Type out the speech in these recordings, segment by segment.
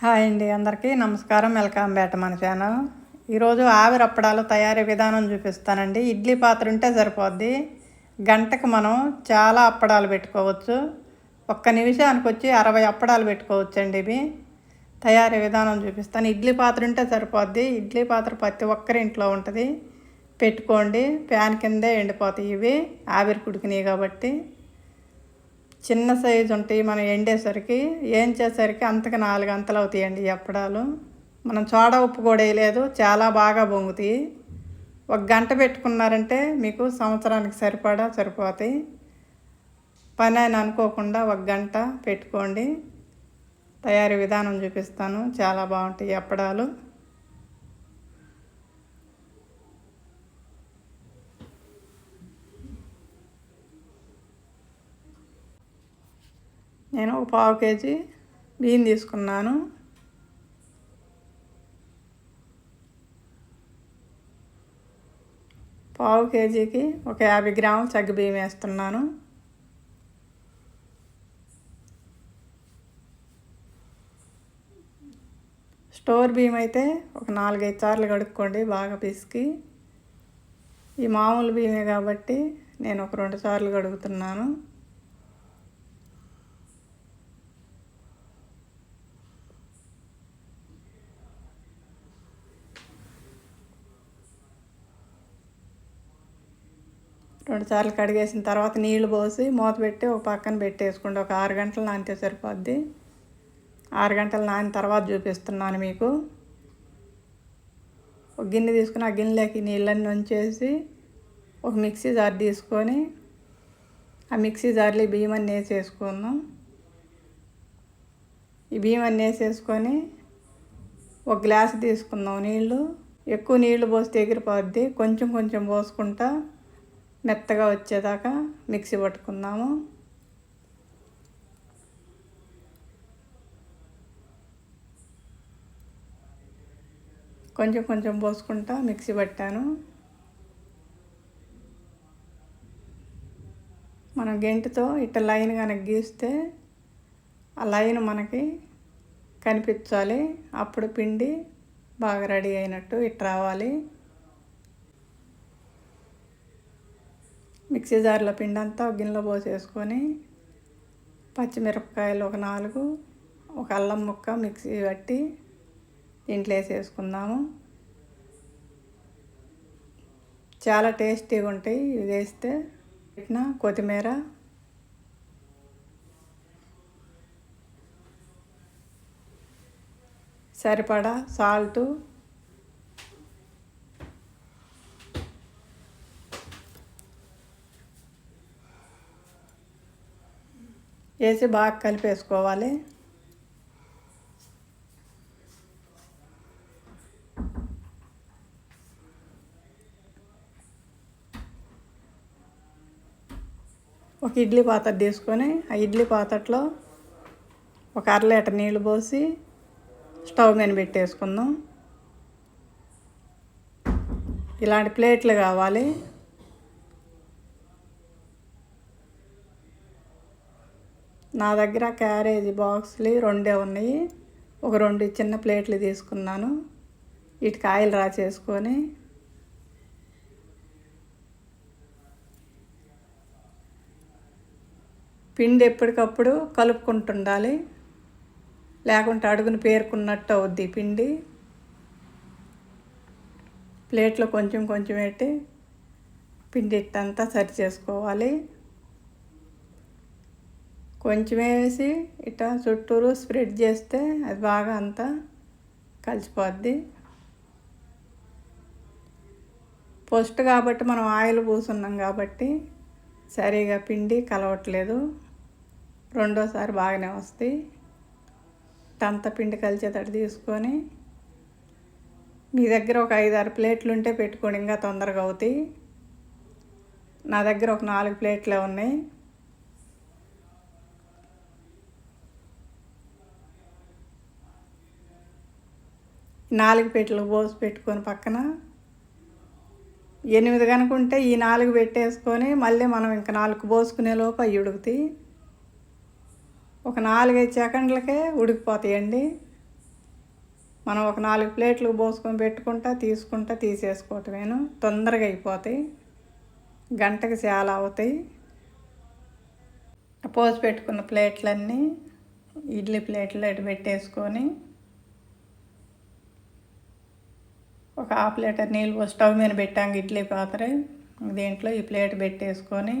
Hi అండి అందరికీ నమస్కారం. వెల్కమ్ బ్యాట్ మన ఛానల్. ఈరోజు ఆవిరి అప్పడాలు తయారీ విధానం చూపిస్తానండి. ఇడ్లీ పాత్ర ఉంటే సరిపోద్ది. గంటకు మనం చాలా అప్పడాలు పెట్టుకోవచ్చు. ఒక్క నిమిషానికి వచ్చి అరవై అప్పడాలు పెట్టుకోవచ్చు అండి ఇవి. తయారీ విధానం చూపిస్తాను. ఇడ్లీ పాత్ర ఉంటే సరిపోద్ది. ఇడ్లీ పాత్ర ప్రతి ఒక్కరి ఇంట్లో ఉంటుంది. పెట్టుకోండి. ఫ్యాన్ కిందే ఎండిపోతాయి ఇవి. ఆవిరి కుడికినాయి కాబట్టి. చిన్న సైజు ఉంటాయి మనం ఎండేసరికి ఏంచేసరికి అంతకు నాలుగు అంతలు అవుతాయండి ఎప్పడాలు అప్పడాలు. మనం చోడ ఉప్పు కూడా వేయలేదు చాలా బాగా పొంగుతాయి. ఒక గంట పెట్టుకున్నారంటే మీకు సంవత్సరానికి సరిపడా సరిపోతాయి. పని అని అనుకోకుండా ఒక గంట పెట్టుకోండి. తయారీ విధానం చూపిస్తాను చాలా బాగుంటాయి ఎప్పడాలు అప్పడాలు. పావు కేజీ బియ్యం తీసుకున్నాను. పావు కేజీకి ఒక యాభై గ్రాములు చగ్గు బియ్యం వేస్తున్నాను. స్టోర్ బియ్యం అయితే ఒక నాలుగైదు సార్లు కడుక్కోండి బాగా పిసికి. ఈ మామూలు బియ్యమే కాబట్టి నేను ఒక రెండు సార్లు కడుగుతున్నాను. రెండు సార్లు కడిగేసిన తర్వాత నీళ్ళు పోసి మూత పెట్టి ఒక పక్కన పెట్టేసుకోండి. ఒక ఆరు గంటలు నానితే సరిపోద్ది. ఆరు గంటలు నాని తర్వాత చూపిస్తున్నాను మీకు. ఒక గిన్నె తీసుకుని ఆ గిన్నెలోకి నీళ్ళని ఉంచేసి ఒక మిక్సీ జార్ తీసుకొని ఆ మిక్సీ జార్లో ఈ బియ్యం అన్నీ వేసేసుకుందాం ఈ బియ్యం అన్నీ వేసేసుకొని ఒక గ్లాస్ తీసుకుందాం నీళ్ళు. ఎక్కువ నీళ్ళు పోస్తే ఎగిరిపోద్ది. కొంచెం కొంచెం పోసుకుంటా మెత్తగా వచ్చేదాకా మిక్సీ పట్టుకుందాము. కొంచెం కొంచెం పోసుకుంటా మిక్సీ పట్టాను. మనం గెంటితో ఇట్ట లైన్ కనుక గీస్తే ఆ లైన్ మనకి కనిపించాలి. అప్పుడు పిండి బాగా రెడీ అయినట్టు ఇట్ రావాలి. మిక్సీ జార్లో పిండి అంతా గిన్నెలో పోసేసుకొని పచ్చిమిరపకాయలు ఒక నాలుగు ఒక అల్లం ముక్క మిక్సీ పట్టి దీంట్లో వేసేసుకుందాము. చాలా టేస్టీగా ఉంటాయి. ఇది వేస్తే పెట్టిన కొత్తిమీర సరిపడా సాల్టు వేసి బాగా కలిపేసుకోవాలి. ఒక ఇడ్లీ పాత్ర తీసుకొని ఆ ఇడ్లీ పాత్రలో ఒక అర లీటర్ నీళ్ళు పోసి స్టవ్ మీద పెట్టేసుకుందాం. ఇలాంటి ప్లేట్లు కావాలి. నా దగ్గర క్యారేజీ బాక్స్లు రెండే ఉన్నాయి. ఒక రెండు చిన్న ప్లేట్లు తీసుకున్నాను. వీటికి ఆయిల్ రాసేసుకొని పిండి ఎప్పటికప్పుడు కలుపుకుంటుండాలి. లేకుంటే అడుగును పేర్కొన్నట్టు అవుద్ది పిండి. ప్లేట్లో కొంచెం కొంచెం పెట్టి పిండి ఇట్టంతా సరి చేసుకోవాలి కొంచెం వేసి ఇట్లా చుట్టూరు స్ప్రెడ్ చేస్తే అది బాగా అంతా కలిసిపోద్ది. ఫస్ట్ కాబట్టి మనం ఆయిల్ పూసున్నాం కాబట్టి సరిగా పిండి కలవట్లేదు. రెండోసారి బాగానే వస్తాయి. అంత పిండి కలిసేటట్టు తీసుకొని మీ దగ్గర ఒక ఐదు ఆరు ప్లేట్లు ఉంటే పెట్టుకోండి ఇంకా తొందరగా అవుతాయి. నా దగ్గర ఒక నాలుగు ప్లేట్లే ఉన్నాయి. నాలుగు పెట్టలు పోసి పెట్టుకొని పక్కన ఎనిమిది కనుకుంటే ఈ నాలుగు పెట్టేసుకొని మళ్ళీ మనం ఇంకా నాలుగు పోసుకునే లోపు అవి ఉడుకుతాయి. ఒక నాలుగైదు సెకండ్లకే ఉడికిపోతాయండి. మనం ఒక నాలుగు ప్లేట్లు పోసుకొని పెట్టుకుంటా తీసుకుంటా తీసేసుకోవటమేను. తొందరగా అయిపోతాయి. గంటకి చాలా అవుతాయి. పోసి పెట్టుకున్న ప్లేట్లన్నీ ఇడ్లీ ప్లేట్లు ఇటు పెట్టేసుకొని ఒక హాఫ్ లీటర్ నీళ్ళు స్టవ్ మీద పెట్టాం. ఇడ్లీ పాత్ర. దీంట్లో ఈ ప్లేట్ పెట్టేసుకొని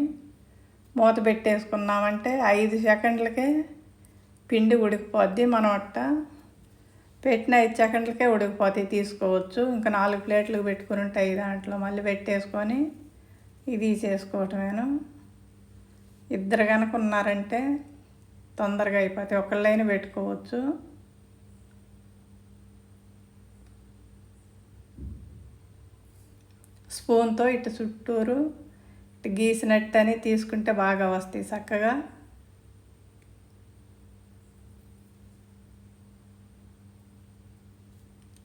మూత పెట్టేసుకున్నామంటే ఐదు సెకండ్లకే పిండి ఉడికిపోద్ది. మనం అట్ట పెట్టిన ఐదు సెకండ్లకే ఉడికిపోతాయి తీసుకోవచ్చు. ఇంకా నాలుగు ప్లేట్లు పెట్టుకుని ఉంటాయి దాంట్లో. మళ్ళీ పెట్టేసుకొని ఇది తీసేసుకోవటమేను. ఇద్దరు కనుక ఉన్నారంటే తొందరగా అయిపోతాయి. ఒకళ్ళైనా పెట్టుకోవచ్చు. స్పూన్తో ఇటు చుట్టూరు ఇటు గీసినట్టు అని తీసుకుంటే బాగా వస్తాయి చక్కగా.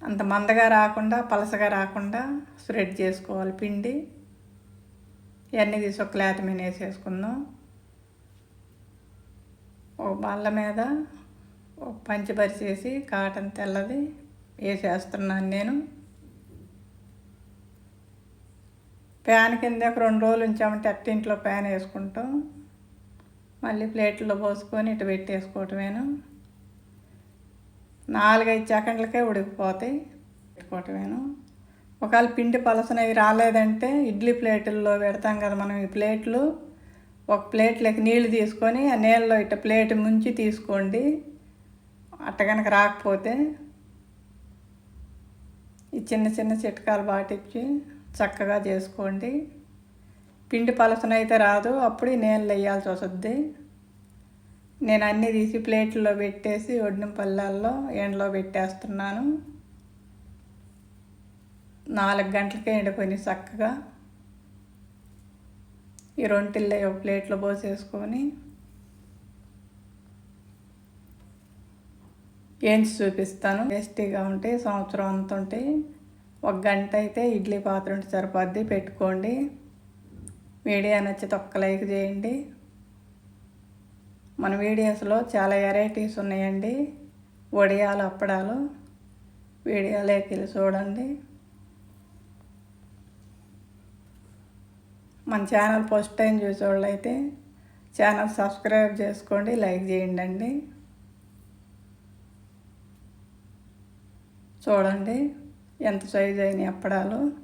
అంత మందగా రాకుండా పలసగా రాకుండా స్ప్రెడ్ చేసుకోవాలి పిండి. ఇవన్నీ తీసి ఒక క్లాత్ మీద వేసేసుకుందాం. ఒక బల్ల మీద ఒక పంచపరిచేసి కాటన్ తెల్లది వేసేస్తున్నాను నేను. ప్యాన్ కింద ఒక రెండు రోజులు ఉంచామంటే అట్టింట్లో ప్యాన్ వేసుకుంటాం. మళ్ళీ ప్లేట్లో పోసుకొని ఇటు పెట్టేసుకోవటమేను. నాలుగైదు సెకండ్లకే ఉడికిపోతాయి. పెట్టుకోవటమేను. ఒకవేళ పిండి పలసనవి రాలేదంటే ఇడ్లీ ప్లేటుల్లో పెడతాం కదా మనం ఈ ప్లేట్లు. ఒక ప్లేట్లోకి నీళ్ళు తీసుకొని ఆ నీళ్ళలో ఇట్ట ప్లేట్ ముంచి తీసుకోండి. అట్ట కనుక రాకపోతే ఈ చిన్న చిన్న చిట్కాలు పాటించి చక్కగా చేసుకోండి. పిండి పలసనైతే రాదు. అప్పుడు నీళ్ళు వేయాల్సి వస్తుంది. నేను అన్నీ తీసి ప్లేట్లో పెట్టేసి ఒడిన పళ్ళాల్లో ఎండలో పెట్టేస్తున్నాను. నాలుగు గంటలకే ఎండిపోయినాయి చక్కగా. ఈ రొంటిల్లో ఒక ప్లేట్లో పోసేసుకొని ఏంచి చూపిస్తాను. టేస్టీగా ఉంటాయి సంవత్సరం అంత ఉంటాయి. ఒక గంట అయితే ఇడ్లీ పాత్ర ఉంటే సరిపోద్ది. పెట్టుకోండి. వీడియో నచ్చితే ఒక్క లైక్ చేయండి. మన వీడియోస్లో చాలా వెరైటీస్ ఉన్నాయండి. వడియాలు అప్పడాలు. వీడియోలోకి వెళ్ళి చూడండి. మన ఛానల్ ఫస్ట్ టైం చూసేవాళ్ళు అయితే ఛానల్ సబ్స్క్రైబ్ చేసుకోండి లైక్ చేయండి అండి. చూడండి. ఎంత సైజ్ అయిన అప్పడాలు?